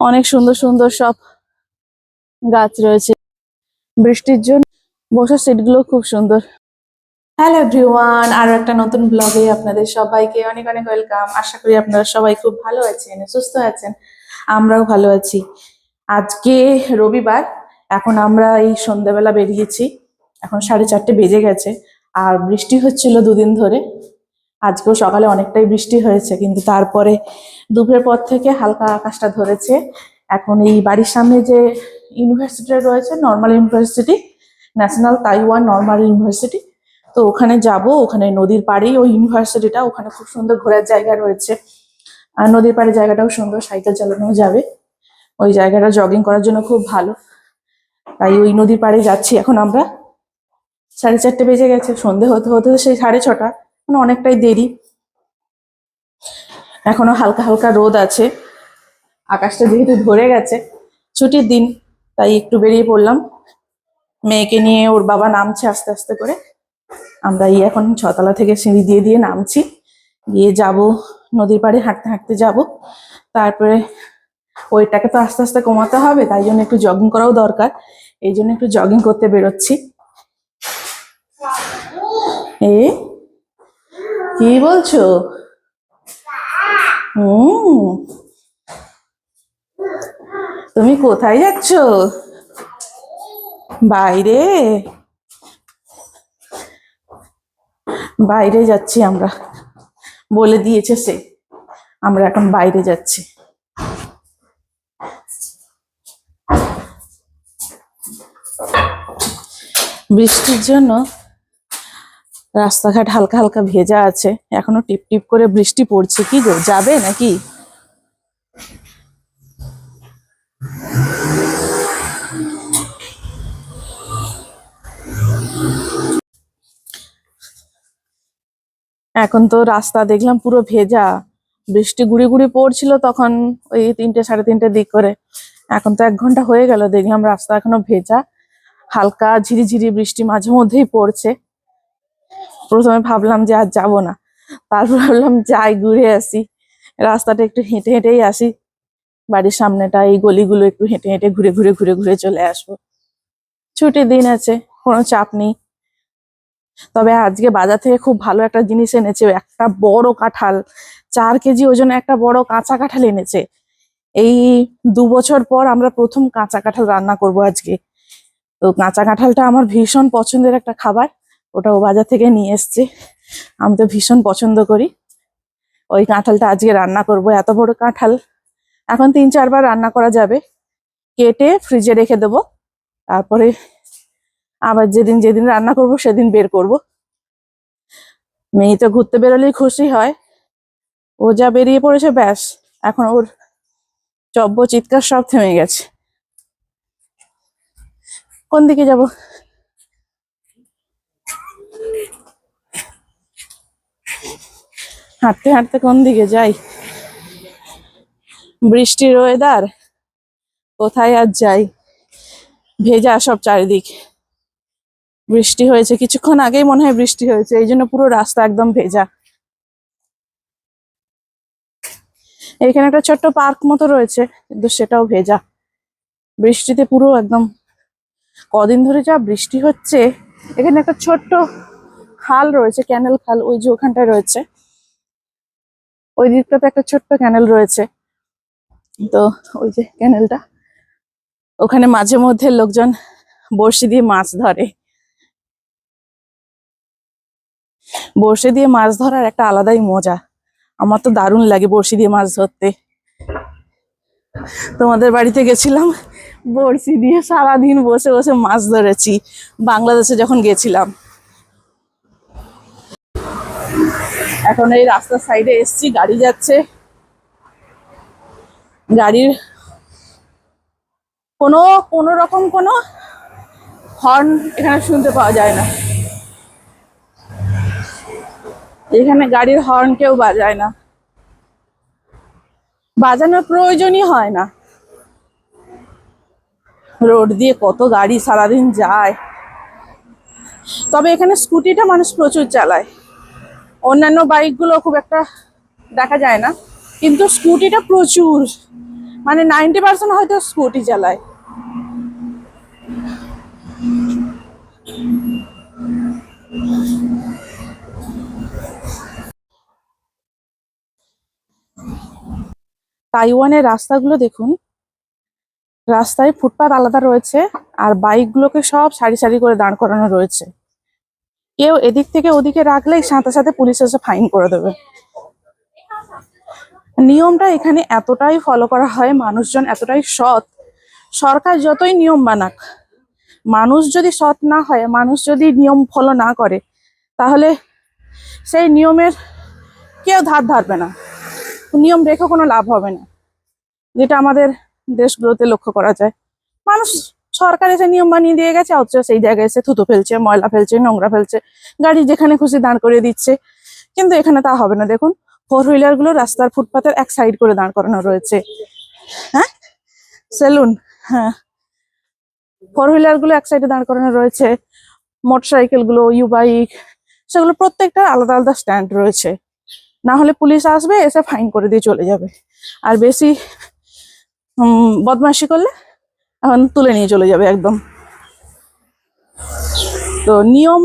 অনেক সুন্দর সুন্দর সব গাছ রয়েছে। বৃষ্টির জন্য বসার সিটগুলো খুব সুন্দর। হ্যালো এভরিওয়ান, আরও একটা নতুন ব্লগে আপনাদের সবাইকে অনেক অনেক ওয়েলকাম। আশা করি আপনারা সবাই খুব ভালো আছেন, সুস্থ আছেন, আমরাও ভালো আছি। আজকে রবিবার, এখন আমরা এই সন্ধ্যাবেলা বেরিয়েছি। এখন সাড়ে চারটে বেজে গেছে, আর বৃষ্টি হচ্ছিল দুদিন ধরে। আজকেও সকালে অনেকটাই বৃষ্টি হয়েছে, কিন্তু তারপরে দুপুরের পর থেকে হালকা আকাশটা ধরেছে। এখন এই বাড়ির সামনে যে ইউনিভার্সিটি রয়েছে, normal university, national Taiwan normal university, তো ওখানে যাব। ওখানে নদীর পাড়েই ওই ইউনিভার্সিটিটা, ওখানে খুব সুন্দর ঘোরার জায়গা রয়েছে। আর নদীর পাড়ে জায়গাটাও সুন্দর, সাইকেল চালানো যাবে। ওই জায়গাটা জগিং করার জন্য খুব ভালো। তাই ওই নদীর পাড়ে যাচ্ছি। এখন আমরা সাড়ে চারটে বেজে গেছে, সন্ধে হতে হতে সেই সাড়ে ছটা। মানে অনেকটাই দেরি। এখনও হালকা হালকা রোদ আছে। আকাশটা যেহেতু ধরে গেছে, ছুটির দিন, তাই একটু বেরিয়ে পড়লাম। মেয়েকে নিয়ে ওর বাবা নামছে আস্তে আস্তে করে। আমরা এই এখন ছতলা থেকে সিঁড়ি দিয়ে দিয়ে নামছি। গিয়ে যাব, নদীর পাড়ে হাঁটতে হাঁটতে যাব। তারপরে ওইটাকে তো আস্তে আস্তে কমাতে হবে, তাই জন্য একটু জগিং করাও দরকার। এই জন্য একটু জগিং করতে বেরোচ্ছি। এ কি বলছো? হুম। তুমি কোথায় যাচ্ছ? বাইরে? বাইরে যাচ্ছি আমরা। বলে দিয়েছে সে। আমরা এখন বাইরে যাচ্ছি। বৃষ্টির জন্য রাস্তাঘাট হালকা হালকা ভেজা আছে। এখনও টিপ টিপ করে বৃষ্টি পড়ছে। কি গো, যাবে নাকি? এখন তো রাস্তা দেখলাম পুরো ভেজা। বৃষ্টি গুড়ি গুড়ি পড়ছিল তখন ওই তিনটে, সাড়ে তিনটে দিক করে। এখন তো এক ঘণ্টা হয়ে গেল, দেখলাম রাস্তা এখনও ভেজা। হালকা ঝিরিঝিরি বৃষ্টি মাঝে মধ্যেই পড়ছে। প্রথমে ভাবলাম যে আর যাব না। তারপর ভাবলাম যাই, ঘুরে আসি। রাস্তাটা একটু হেঁটে হেঁটেই আসি। বাড়ির সামনেটা, এই গলিগুলো একটু হেঁটে হেঁটে ঘুরে ঘুরে ঘুরে ঘুরে চলে আসব। ছুটির দিন আছে, কোনো চাপ নেই। তবে আজকে বাজার থেকে খুব ভালো একটা জিনিস এনেছে, একটা বড় কাঁঠাল। চার কেজি ওজনে একটা বড় কাঁচা কাঁঠাল এনেছে। এই দু বছর পর আমরা প্রথম কাঁচা কাঁঠাল রান্না করব আজকে। তো কাঁচা কাঁঠালটা আমার ভীষণ পছন্দের একটা খাবার। ওটা ও বাজার থেকে নিয়ে এসছে। আমি তো ভীষণ পছন্দ করি। ওই কাঁঠালটা আজকে রান্না করব, এত বড় কাঁঠাল। এখন তিন চারবার রান্না করা যাবে। কেটে ফ্রিজে রেখে দেবো। তারপরে আবার যেদিন যেদিন রান্না করব, সেদিন বের করব। মেয়ে তো ঘুরতে বেরোলেই খুশি হয়। ও যা বেরিয়ে পড়েছে, ব্যাস। এখন ওর চব্য চিৎকার সব থেমে গেছে। কোন দিকে যাব? হাঁটতে হাঁটতে কোন দিকে যাই? বৃষ্টির ওয়েদার কোথায় আর যাই? ভেজা সব চারিদিক। বৃষ্টি হয়েছে, কিছুক্ষণ আগেই মনে হয় বৃষ্টি হয়েছে, এই জন্য পুরো রাস্তা একদম ভেজা। এখানে একটা ছোট্ট পার্ক মতো রয়েছে, কিন্তু সেটাও ভেজা। বৃষ্টিতে পুরো একদম, কদিন ধরে যা বৃষ্টি হচ্ছে, এখানে একটা ছোট্ট খাল রয়েছে, ক্যানেল খাল, ওই যে ওখানটায় রয়েছে। ওই দিকটাতে একটা ছোট্ট ক্যানেল রয়েছে। তো ওই যে ক্যানেলটা ওখানে মাঝে মধ্যে লোকজন বড়শি দিয়ে মাছ ধরে। বড়শি দিয়ে মাছ ধরার একটা আলাদাই মজা। আমার তো দারুণ লাগে বড়শি দিয়ে মাছ ধরতে। তোমাদের বাড়িতে গেছিলাম, বড়শি দিয়ে সারাদিন বসে বসে মাছ ধরেছি। বাংলাদেশে যখন গেছিলাম এখন এই রাস্তার সাইডে এসছি, গাড়ি যাচ্ছে। গাড়ির কোনো কোনো রকম কোনো হর্ন এখানে শুনতে পাওয়া যায় না। এখানে গাড়ির হর্ন কেউ বাজায় না। বাজানোর প্রয়োজনই হয় না। রোড দিয়ে কত গাড়ি সারাদিন যায়। তবে এখানে স্কুটিটা মানুষ প্রচুর চালায়। অন্যান্য বাইকগুলো খুব একটা দেখা যায় না। কিন্তু স্কুটিটা প্রচুর। মানে নাইনটি পার্সেন্ট হয়তো স্কুটি চালায়। তাইওয়ানের রাস্তাগুলো দেখুন। রাস্তায় ফুটপাত আলাদা রয়েছে আর বাইকগুলোকে সব সারি সারি করে দাঁড় করানো রয়েছে। কেউ এদিক থেকে ওদিকে রাখলেই সাথে সাথে পুলিশ এসে ফাইন করে দেবে। নিয়মটা এখানে এতটাই ফলো করা হয়, মানুষজন এতটাই সৎ। সরকার যতই নিয়ম বানাক, মানুষ যদি সৎ না হয়, মানুষ যদি নিয়ম ফলো না করে, তাহলে সেই নিয়মের কেউ ধার ধারবে না। নিয়ম রেখে কোনো লাভ হবে না, যেটা আমাদের দেশগুলোতে লক্ষ্য করা যায়। মানুষ সরকার এসে নিয়ম বানিয়ে দিয়ে গেছে, অথচ সেই জায়গায় এসে থুতু ফেলছে, ময়লা ফেলছে, নোংরা ফেলছে, গাড়ি যেখানে খুশি দাঁড় করিয়ে দিচ্ছে। কিন্তু এখানে তা হবে না। দেখুন ফোর হুইলারগুলো রাস্তার ফুটপাতের এক সাইড করে দাঁড় করানো রয়েছে। হ্যাঁ? সেলুন হ্যাঁ। ফোর হুইলারগুলো এক সাইডে দাঁড় করানো রয়েছে। মোটরসাইকেলগুলো ইউ বাইক সেগুলো প্রত্যেকটা আলাদা আলাদা স্ট্যান্ড রয়েছে। না হলে পুলিশ আসবে, এসে ফাইন করে দিয়ে চলে যাবে। আর বেশি বদমাশি করলে এখন তুলে নিয়ে চলে যাবে একদম। তো নিয়ম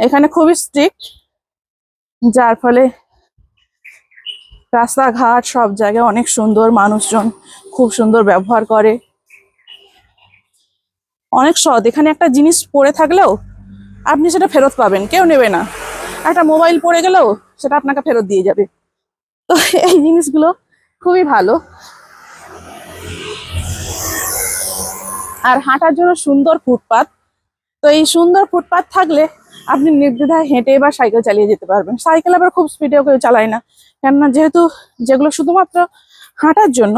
এখানে খুবই স্ট্রিক্ট যার ফলে রাস্তাঘাট সব জায়গায় অনেক সুন্দর মানুষজন খুব সুন্দর ব্যবহার করে। অনেক সৎ। এখানে একটা জিনিস পড়ে থাকলেও আপনি সেটা ফেরত পাবেন, কেউ নেবে না। একটা মোবাইল পড়ে গেলেও সেটা আপনাকে ফেরত দিয়ে যাবে। তো এই জিনিসগুলো খুবই ভালো। আর হাঁটার জন্য সুন্দর ফুটপাত। তো এই সুন্দর ফুটপাত থাকলে আপনি নির্দ্বিধায় হেঁটে বা সাইকেল চালিয়ে যেতে পারবেন। সাইকেল আবার খুব স্পিডেও কেউ চালায় না। কেননা যেহেতু যেগুলো শুধুমাত্র হাঁটার জন্য,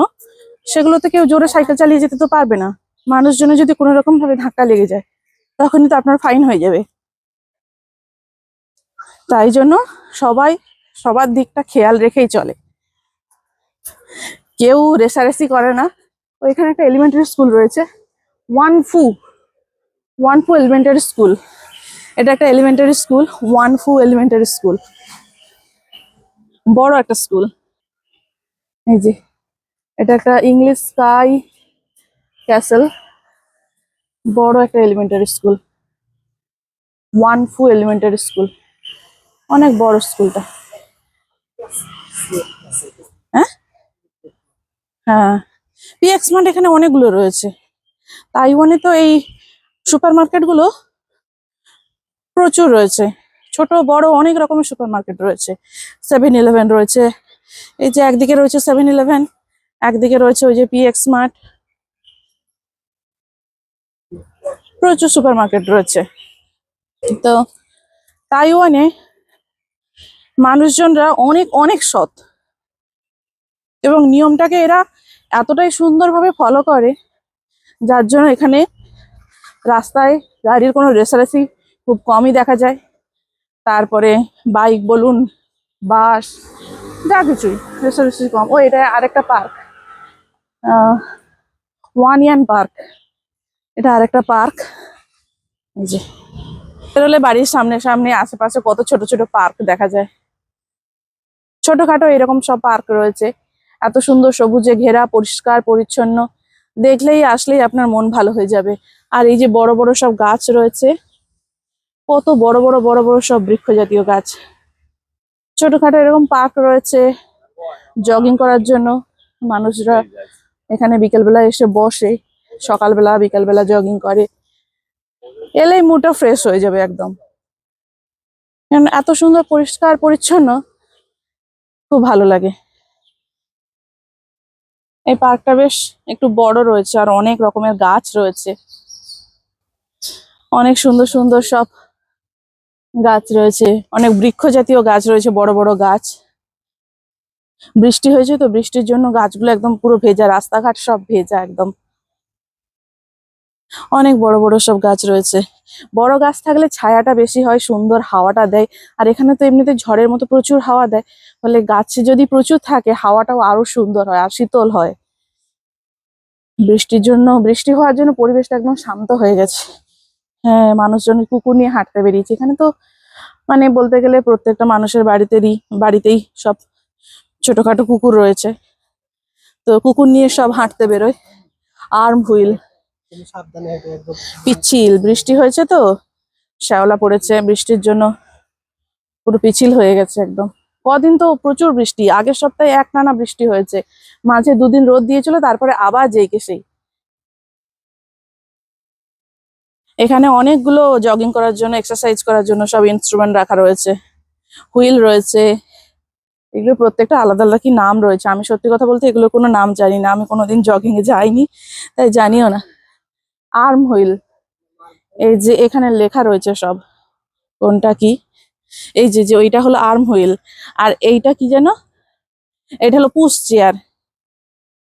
সেগুলোতে কেউ জোরে সাইকেল চালিয়ে যেতে তো পারবে না। মানুষজনের যদি কোনো রকম ভাবে ধাক্কা লেগে যায়, তখনই তো আপনার ফাইন হয়ে যাবে। তাই জন্য সবাই সবার দিকটা খেয়াল রেখেই চলে। কেউ রেসারেসি করে না। ওইখানে একটা এলিমেন্টারি স্কুল রয়েছে। Wan Fu Wan Fu elementary school এটা একটা elementary school Wan Fu elementary school বড় একটা স্কুল এই যে, এটা একটা ইংলিশ স্কাই ক্যাসেল বড় একটা elementary school Wan Fu elementary school অনেক বড় স্কুলটা হ্যাঁ? হ্যাঁ। পিএক্স মার্ট এখানে অনেকগুলো রয়েছে। তাইওয়ানে তো এই সুপার মার্কেটগুলো প্রচুর রয়েছে। ছোট, বড় অনেক রকমের সুপার মার্কেট রয়েছে। সেভেন ইলেভেন রয়েছে। এই যে একদিকে রয়েছে সেভেন ইলেভেন একদিকে রয়েছে ওই যে পিএক্স মার্ট প্রচুর সুপার মার্কেট রয়েছে। তো তাইওয়ানে মানুষজনরা অনেক অনেক সৎ। এবং নিয়মটাকে এরা এতটাই সুন্দরভাবে ফলো করে যার জন্য এখানে রাস্তায় গাড়ির কোনো রেসারেসি খুব কমই দেখা যায়। তারপরে বাইক, বলুন, বাস, যা কিছুই রেসারেসি কম। ও, এটা আরেকটা পার্ক। ওয়ান ইয়ান পার্ক। এটা আরেকটা পার্ক। এই যে। বেরোলে বাড়ির সামনে সামনে আশেপাশে কত ছোট ছোট পার্ক দেখা যায়। ছোটখাটো এরকম সব পার্ক রয়েছে। এত সুন্দর সবুজে ঘেরা, পরিষ্কার, পরিচ্ছন্ন। দেখলেই আসলেই আপনার মন ভালো হয়ে যাবে। আর এই যে বড় বড় সব গাছ রয়েছে কত বড় বড় বড় বড় সব বৃক্ষ জাতীয় গাছ। ছোটখাটো এরকম পার্ক রয়েছে জগিং করার জন্য। মানুষরা এখানে বিকেলবেলা এসে বসে সকালবেলা বিকালবেলা জগিং করে। এলেই মুডটা ফ্রেশ হয়ে যাবে একদম। এত সুন্দর পরিষ্কার পরিচ্ছন্ন খুব ভালো লাগে। এই পার্কটা বেশ একটু বড় রয়েছে আর অনেক রকমের গাছ রয়েছে। অনেক সুন্দর সুন্দর সব গাছ রয়েছে। অনেক বৃক্ষ জাতীয় গাছ রয়েছে, বড় বড় গাছ। বৃষ্টি হয়েছে তো বৃষ্টির জন্য গাছগুলো একদম পুরো ভেজা, রাস্তাঘাট সব ভেজা একদম। অনেক বড় বড় সব গাছ রয়েছে। বড় গাছ থাকলে ছায়াটা বেশি হয়, সুন্দর হাওয়াটা দেয়। আর এখানে তো এমনিতে ঝড়ের মতো প্রচুর হাওয়া দেয়। ফলে গাছে যদি প্রচুর থাকে, হাওয়াটাও আরও সুন্দর হয়, আর শীতল হয়। বৃষ্টির জন্য, বৃষ্টি হওয়ার জন্য পরিবেশটা একদম শান্ত হয়ে গেছে। হ্যাঁ মানুষজন কুকুর নিয়ে হাঁটতে বেরিয়েছে। এখানে তো মানে বলতে গেলে প্রত্যেকটা মানুষের বাড়িতেই বাড়িতেই সব ছোটখাটো কুকুর রয়েছে। তো কুকুর নিয়ে সব হাঁটতে বেরোয়। আর্ম হুইল পিচ্ছিল, বৃষ্টি হয়েছে তো? শ্যাওলা পড়েছে, বৃষ্টির জন্য পুরো পিছিল হয়ে গেছে একদম। কদিন তো প্রচুর বৃষ্টি, আগের সপ্তাহে এক টানা বৃষ্টি হয়েছে। মাঝে দুদিন রোদ দিয়েছিল, তারপরে আবার যেইকে সেই। এখানে অনেকগুলো জগিং করার জন্য এক্সারসাইজ করার জন্য সব ইনস্ট্রুমেন্ট রাখা রয়েছে। হুইল রয়েছে। এগুলো প্রত্যেকটা আলাদা আলাদা কি নাম রয়েছে? আমি সত্যি কথা বলতে এগুলোর কোনো নাম জানি না। আমি কোনোদিন জগিং এ যাইনি, তাই জানিও না। Arm wheel. এই যে এখানে লেখা রয়েছে সব। কোনটা কি? এই যে যে ওইটা হলো আর্ম হুইল। আর এইটা কি যেন? এটা হলো পুশ চেয়ার।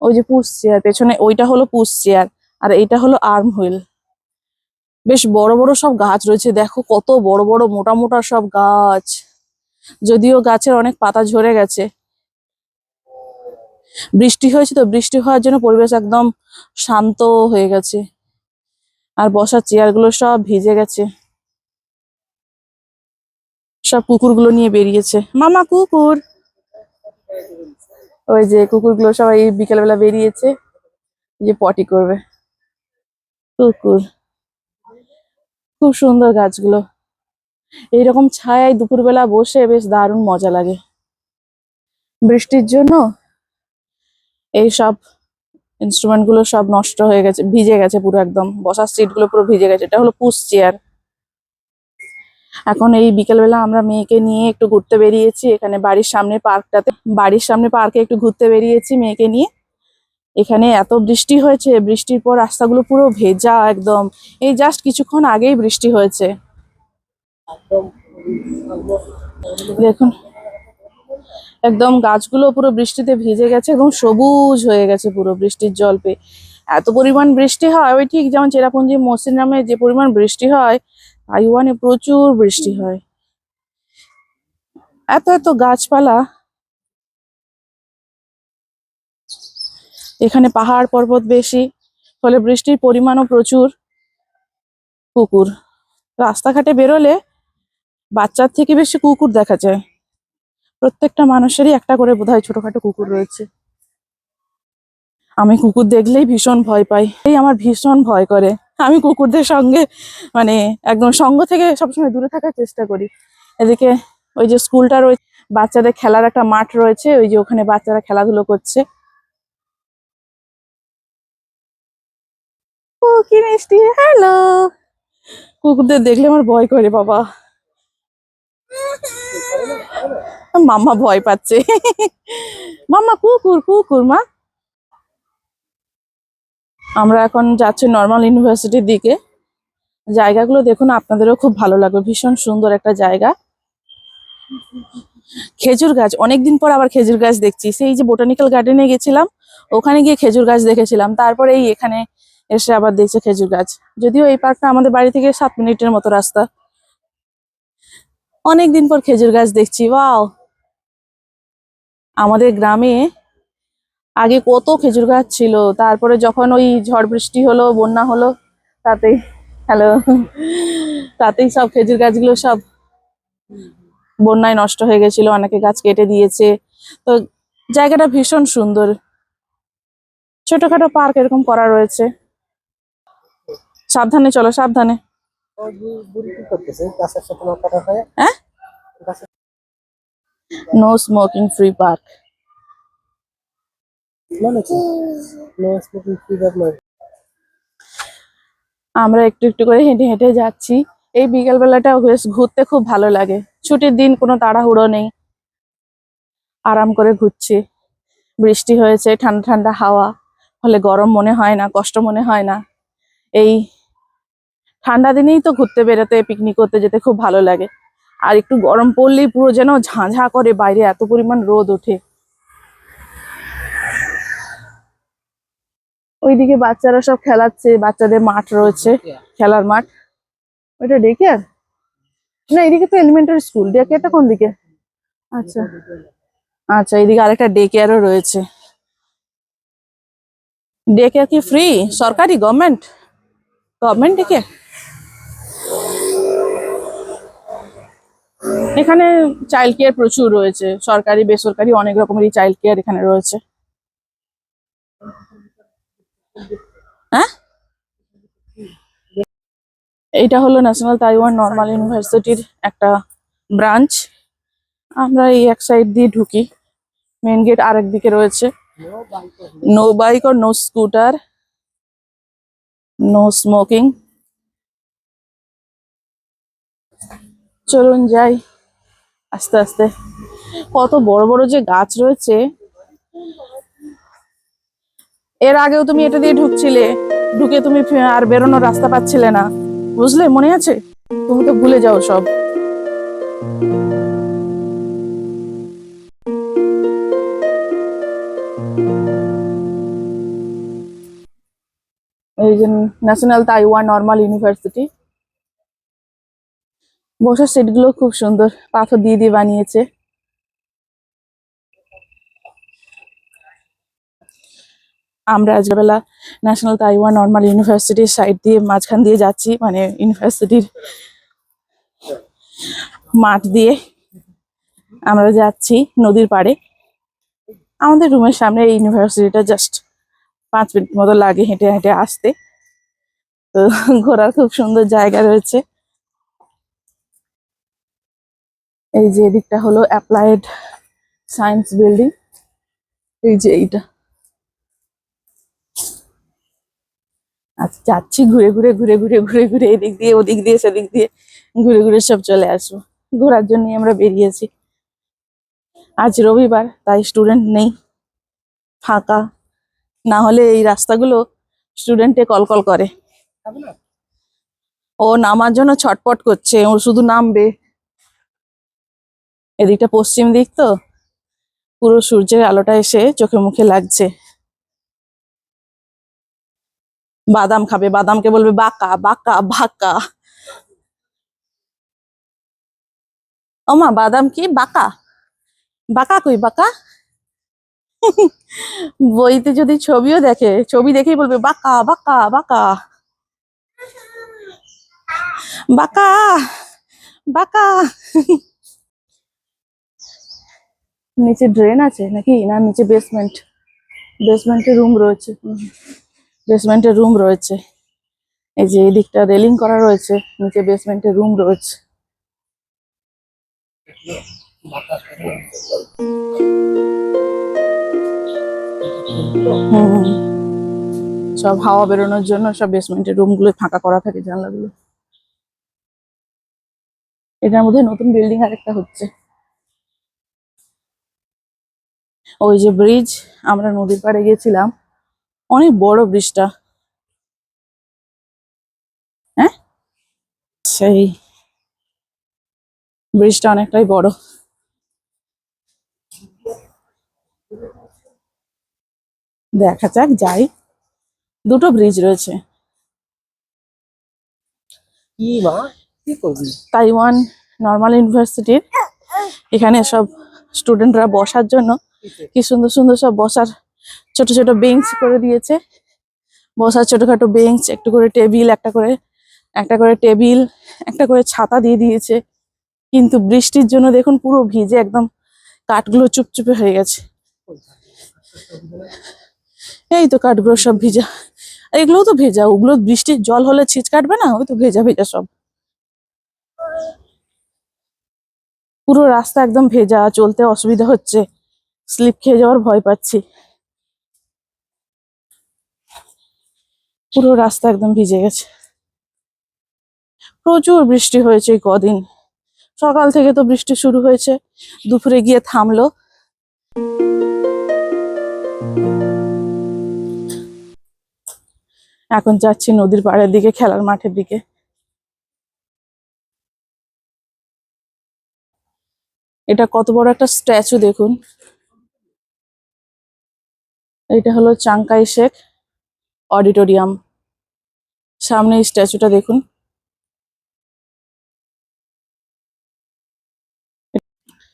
ওই যে পুশ চেয়ার, পেছনে ওইটা হলো পুশ চেয়ার আর এইটা হলো আর্ম হুইল। বেশ বড় বড় সব গাছ রয়েছে, দেখো কত বড় বড় মোটা মোটা সব গাছ। যদিও গাছের অনেক পাতা ঝরে গেছে। বৃষ্টি হয়েছে তো বৃষ্টি হওয়ার জন্য পরিবেশ একদম শান্ত হয়ে গেছে। আর বসার চেয়ারগুলো সব ভিজে গেছে। সব কুকুরগুলো নিয়ে বেরিয়েছে। মামা কুকুর! ওই যে কুকুরগুলো সবাই বিকেলবেলা বেরিয়েছে। যে পটি করবে। কুকুর। খুব সুন্দর গাছগুলো। এইরকম ছায়ায় দুপুরবেলা বসে বেশ দারুণ মজা লাগে। বৃষ্টির জন্য এই ইনস্ট্রুমেন্টগুলো সব নষ্ট হয়ে গেছে, ভিজে গেছে পুরো একদম। বসার সিটগুলো পুরো ভিজে গেছে। এটা হলো পুশ চেয়ার এখন এই বিকেলবেলা আমরা মেয়েকে নিয়ে একটু ঘুরতে বেরিয়েছি। এখানে বাড়ির সামনে পার্কটাতে, বাড়ির সামনে পার্কে একটু ঘুরতে বেরিয়েছি মেয়েকে নিয়ে। এখানে এত বৃষ্টি হয়েছে, বৃষ্টির পর রাস্তাগুলো পুরো ভেজা একদম। এই জাস্ট কিছুক্ষণ আগেই বৃষ্টি হয়েছে। দেখুন। একদম গাছগুলো পুরো বৃষ্টিতে ভিজে গেছে এবং সবুজ হয়ে গেছে পুরো বৃষ্টির জল পেয়ে। এত পরিমাণ বৃষ্টি হয়, ওই ঠিক যেমন চেরাপুঞ্জি মসজিদ নামে যে পরিমাণ বৃষ্টি হয়, তাইওয়ানে প্রচুর বৃষ্টি হয়। এত এত গাছপালা। এখানে পাহাড় পর্বত বেশি, ফলে বৃষ্টির পরিমাণও প্রচুর। কুকুর। রাস্তাঘাটে বেরোলে বাচ্চার থেকে বেশি কুকুর দেখা যায়। প্রত্যেকটা মানুষেরই একটা করে বোধহয় ছোটখাটো কুকুর রয়েছে। আমি কুকুর দেখলেই ভীষণ ভয় পাই। এই আমার ভীষণ ভয় করে। আমি কুকুরদের সঙ্গে মানে একদম সঙ্গ থেকে সবসময় দূরে থাকার চেষ্টা করি। এদিকে ওই যে স্কুলটা রয়েছে বাচ্চাদের খেলার একটা মাঠ রয়েছে। ওই যে ওখানে বাচ্চারা খেলাধুলো করছে। হ্যালো। কুকুরদের দেখলে আমার ভয় করে, বাবা। মাম্মা ভয় পাচ্ছে। মাম্মা কুকুর কুকুর, মা। আমরা এখন যাচ্ছি নর্মাল ইউনিভার্সিটির দিকে। জায়গাগুলো দেখুন, আপনাদেরও খুব ভালো লাগবে। ভীষণ সুন্দর একটা জায়গা। খেজুর গাছ, অনেকদিন পর আবার খেজুর গাছ দেখছি। সেই যে বোটানিক্যাল গার্ডেনে গেছিলাম, ওখানে গিয়ে খেজুর গাছ দেখেছিলাম। তারপরে এই এখানে এসে আবার দেখছে খেজুর গাছ। যদিও এই পার্কটা আমাদের বাড়ি থেকে সাত মিনিটের মতো রাস্তা। অনেকদিন পর খেজুর গাছ দেখছি। ওয়াও আমাদের গ্রামে আগে কত খেজুর গাছ ছিল। তারপরে যখন ওই ঝড় বৃষ্টি হলো বন্যা হলো তাতে হ্যালো তাতেই সব খেজুর গাছগুলো সব বন্যায় নষ্ট হয়ে গেছিল অনেকে গাছ কেটে দিয়েছে। তো জায়গাটা ভীষণ সুন্দর। ছোটখাটো পার্ক এরকম করা রয়েছে। সাবধানে চলো সাবধানে। হয়ে? নো স্মোকিং ফ্রি পার্ক আমরা একটু একটু করে হেঁটে হেঁটে যাচ্ছি। এই বিকেল বেলাটা বেশ ঘুরতে খুব ভালো লাগে। ছুটির দিন কোনো তাড়াহুড়ো নেই। আরাম করে ঘুরছি। বৃষ্টি হয়েছে ঠান্ডা ঠান্ডা হাওয়া। ফলে গরম মনে হয় না কষ্ট মনে হয় না। এই ঠান্ডা দিনেই তো ঘুরতে বেরোতে পিকনিক করতে যেতে খুব ভালো লাগে। আর একটু গরম পড়লেই পুরো যেন ঝাঁঝা করে বাইরে এত পরিমাণ রোদ ওঠে। ওইদিকে বাচ্চারা সব খেলাচ্ছে বাচ্চাদের মাঠ রয়েছে খেলার মাঠ। ওইটা ডে কেয়ার না এদিকে তো এলিমেন্টারি স্কুল ডে কেয়ারটা কোন দিকে? আচ্ছা। আচ্ছা এদিকে আরেকটা ডে কেয়ারও রয়েছে। ডে কেয়ার কি ফ্রি সরকারি? গভর্নমেন্ট গভর্নমেন্ট ডে এখানে চাইল্ড কেয়ার প্রচুর রয়েছে, সরকারি, বেসরকারি অনেক রকমেরই চাইল্ড কেয়ার এখানে রয়েছে। হ্যাঁ? হলো ন্যাশনাল তাইওয়ান নর্মাল ইউনিভার্সিটির একটা ব্রাঞ্চ আমরা এই এক সাইড দিয়ে ঢুকি। মেন গেট আরেক দিকে রয়েছে। No bike or no scooter no smoking চলুন যাই। আস্তে আস্তে। কত বড় বড় যে গাছ রয়েছে। এর আগেও তুমি এটা দিয়ে ঢুকছিলে। ঢুকে তুমি আর বেরোনোর রাস্তা পাচ্ছিলে না। বুঝলে? মনে আছে? তুমি তো ভুলে যাও সব। এই যে ন্যাশনাল তাইওয়ান নর্মাল ইউনিভার্সিটি বসার সিটগুলো খুব সুন্দর। পাথর দিয়ে দিয়ে বানিয়েছে। আমরা আজবেলা ন্যাশনাল তাইওয়ান নর্মাল ইউনিভার্সিটির সাইড দিয়ে মাঝখান দিয়ে যাচ্ছি মানে ইউনিভার্সিটির মাঠ দিয়ে। আমরা যাচ্ছি নদীর পাড়ে। আমাদের রুমের সামনে এই ইউনিভার্সিটিটা জাস্ট পাঁচ মিনিট মতো লাগে হেঁটে হেঁটে আসতে। তো ঘোরার খুব সুন্দর জায়গা রয়েছে। এই যে এদিকটা হলো অ্যাপ্লাইড সায়েন্স বিল্ডিং এই যে এইটা। আচ্ছা যাচ্ছি ঘুরে ঘুরে ঘুরে ঘুরে ঘুরে ঘুরে এদিক দিয়ে, ওদিক দিয়ে, সেদিক দিয়ে। ঘুরে ঘুরে সব চলে আসব। ঘোরার জন্যই আমরা বেরিয়েছি। আজ রবিবার, তাই স্টুডেন্ট নেই। ফাঁকা। না হলে এই রাস্তাগুলো স্টুডেন্টে কল করে। ও নামার জন্য ছটপট করছে। ও শুধু নামবে। এদিকটা পশ্চিম দিক তো। পুরো সূর্যের আলোটা এসে চোখে মুখে লাগছে। বাদাম খাবে, বাদামকে বলবে বাঁকা বাঁকা বাঁকা। ওমা বাদাম কি? বাঁকা? বাঁকা কই, বাঁকা? বইতে যদি ছবিও দেখে, ছবি দেখেই বলবে বাঁকা বাঁকা বাঁকা। বাঁকা বাঁকা। নিচে ড্রেন আছে নাকি? না, নিচে বেসমেন্ট বেসমেন্টে রুম রয়েছে। বেসমেন্টে রুম রয়েছে। এই যে এদিকটা রেলিং করা রয়েছে, নিচে বেসমেন্টে রুম রয়েছে। সব হাওয়া বেরোনোর জন্য সব বেসমেন্টের রুমগুলো ফাঁকা করা থাকে জানলাগুলো। এটার মধ্যে নতুন বিল্ডিং আরেকটা হচ্ছে। ওই যে ব্রিজ আমরা নদীর পাড়ে গেছিলাম। অনেক বড় ব্রিজটা হ্যাঁ? সেই ব্রিজটা অনেকটাই বড়। দেখা যাক যাই। দুটো ব্রিজ রয়েছে। তাইওয়ান নর্মাল ইউনিভার্সিটির এখানে সব স্টুডেন্টরা বসার জন্য কি সুন্দর সুন্দর সব বসার ছোট ছোট বেঞ্চ করে দিয়েছে। বসার ছোটখাটো বেঞ্চ, একটু করে টেবিল, একটা করে একটা করে টেবিল, একটা করে ছাতা দিয়ে দিয়েছে। কিন্তু বৃষ্টির জন্য দেখুন পুরো ভিজে একদম কাঠগুলো চুপচুপে হয়ে গেছে। এই তো কাঠগুলো সব ভিজা। আর এগুলোও তো ভেজা, ওগুলো বৃষ্টির জল হলে ছিচ কাটবে না, ওই তো ভেজা ভেজা সব। পুরো রাস্তা একদম ভেজা, চলতে অসুবিধা হচ্ছে। স্লিপ খেয়ে যাওয়ার ভয় পাচ্ছি। পুরো রাস্তা একদম ভিজে গেছে। প্রচুর বৃষ্টি হয়েছে কদিন। সকাল থেকে তো বৃষ্টি শুরু হয়েছে। দুপুরে গিয়ে থামলো। এখন যাচ্ছি নদীর পাড়ের দিকে, খেলার মাঠের দিকে। এটা কত বড় একটা স্ট্যাচু দেখুন। এটা হলো চাংকাই শেখ অডিটোরিয়াম। সামনে স্ট্যাচুটা দেখুন।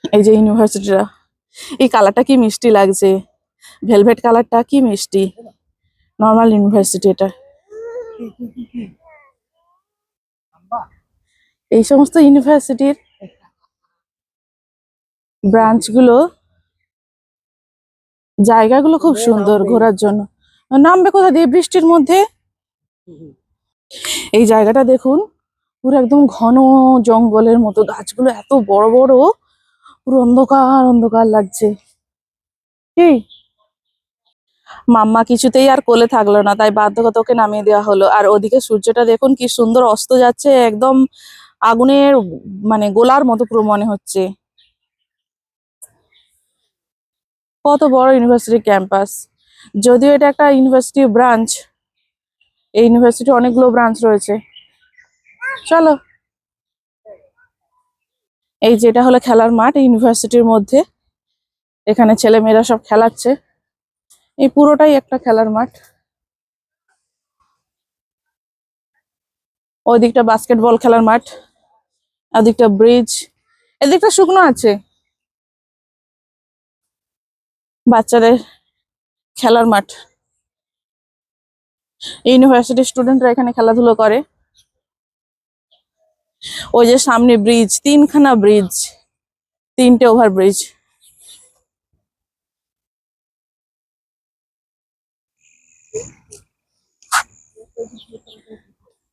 এই যে ইউনিভার্সিটিটা। এই কালারটা কি মিষ্টি লাগছে? ভেলভেট কালারটা কি মিষ্টি? নর্মাল ইউনিভার্সিটি এটা। এই সমস্ত ইউনিভার্সিটির ব্রাঞ্চগুলো জায়গাগুলো খুব সুন্দর ঘোরার জন্য। নামবে কোথা দিয়ে? বৃষ্টির মধ্যে? এই জায়গাটা দেখুন পুরো একদম ঘন জঙ্গলের মতো। গাছগুলো এত বড় বড় পুরো অন্ধকার অন্ধকার লাগছে। কি? মাম্মা কিছুতেই আর কোলে থাকল না তাই বাধ্যগত ওকে নামিয়ে দেওয়া হলো। আর ওদিকে সূর্যটা দেখুন কি সুন্দর অস্ত যাচ্ছে একদম আগুনের মানে গোলার মতো পুরো মনে হচ্ছে। কত বড় ইউনিভার্সিটি ক্যাম্পাস যদিও এটা একটা ইউনিভার্সিটি ব্রাঞ্চ এই ইউনিভার্সিটি অনেকগুলো ব্রাঞ্চ রয়েছে। চলো। এই যেটা হলো খেলার মাঠ ইউনিভার্সিটির মধ্যে। এখানে ছেলে মেয়েরা সব খেলাচ্ছে। এই পুরোটাই একটা খেলার মাঠ। ওইদিকটা বাস্কেটবল খেলার মাঠ ওদিকটা ব্রিজ এদিকটা শুকনো আছে। বাচ্চাদের খেলার মাঠ। ইউনিভার্সিটির স্টুডেন্টরা এখানে খেলাধুলো করে। ওই যে সামনে ব্রিজ তিনখানা ব্রিজ তিনটে ওভার ব্রিজ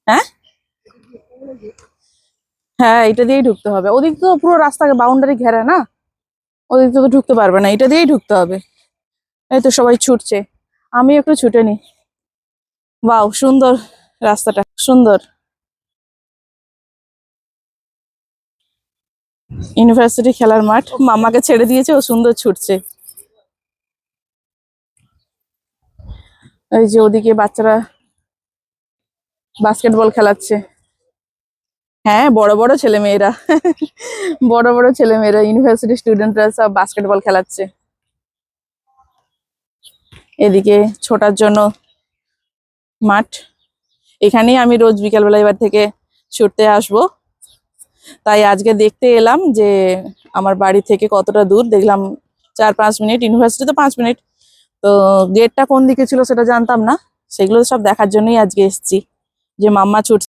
হ্যাঁ? হ্যাঁ এটা দিয়েই ঢুকতে হবে। ওদিক তো পুরো রাস্তাকে বাউন্ডারি ঘেরা না? ওদিক তো ঢুকতে পারবে না, এটা দিয়েই ঢুকতে হবে। এই তো সবাই ছুটছে। আমি একটু ছুটে নি। বাও সুন্দর রাস্তাটা, সুন্দর। ইউনিভার্সিটি খেলার মাঠ, মামাকে ছেড়ে দিয়েছে, ও সুন্দর ছুটছে। এই যে ওদিকে বাচ্চারা বাস্কেটবল খেলাচ্ছে। হ্যাঁ বড় বড় ছেলে মেয়েরা বড় বড় ছেলে মেয়েরা ইউনিভার্সিটি স্টুডেন্টরা সব বাস্কেটবল খেলাচ্ছে। এদিকে ছোটার জন্য মাঠ। এখানেই আমি রোজ বিকালবেলা এবার থেকে ছুটতে আসব। তাই আজকে দেখতে এলাম যে আমার বাড়ি থেকে কতটা দূর। দেখলাম চার পাঁচ মিনিট ইউনিভার্সিটি তো পাঁচ মিনিট। তো গেটটা কোন দিকে ছিল সেটা জানতাম না। সেগুলো সব দেখার জন্যই আজকে এসেছি যে মাম্মা ছুট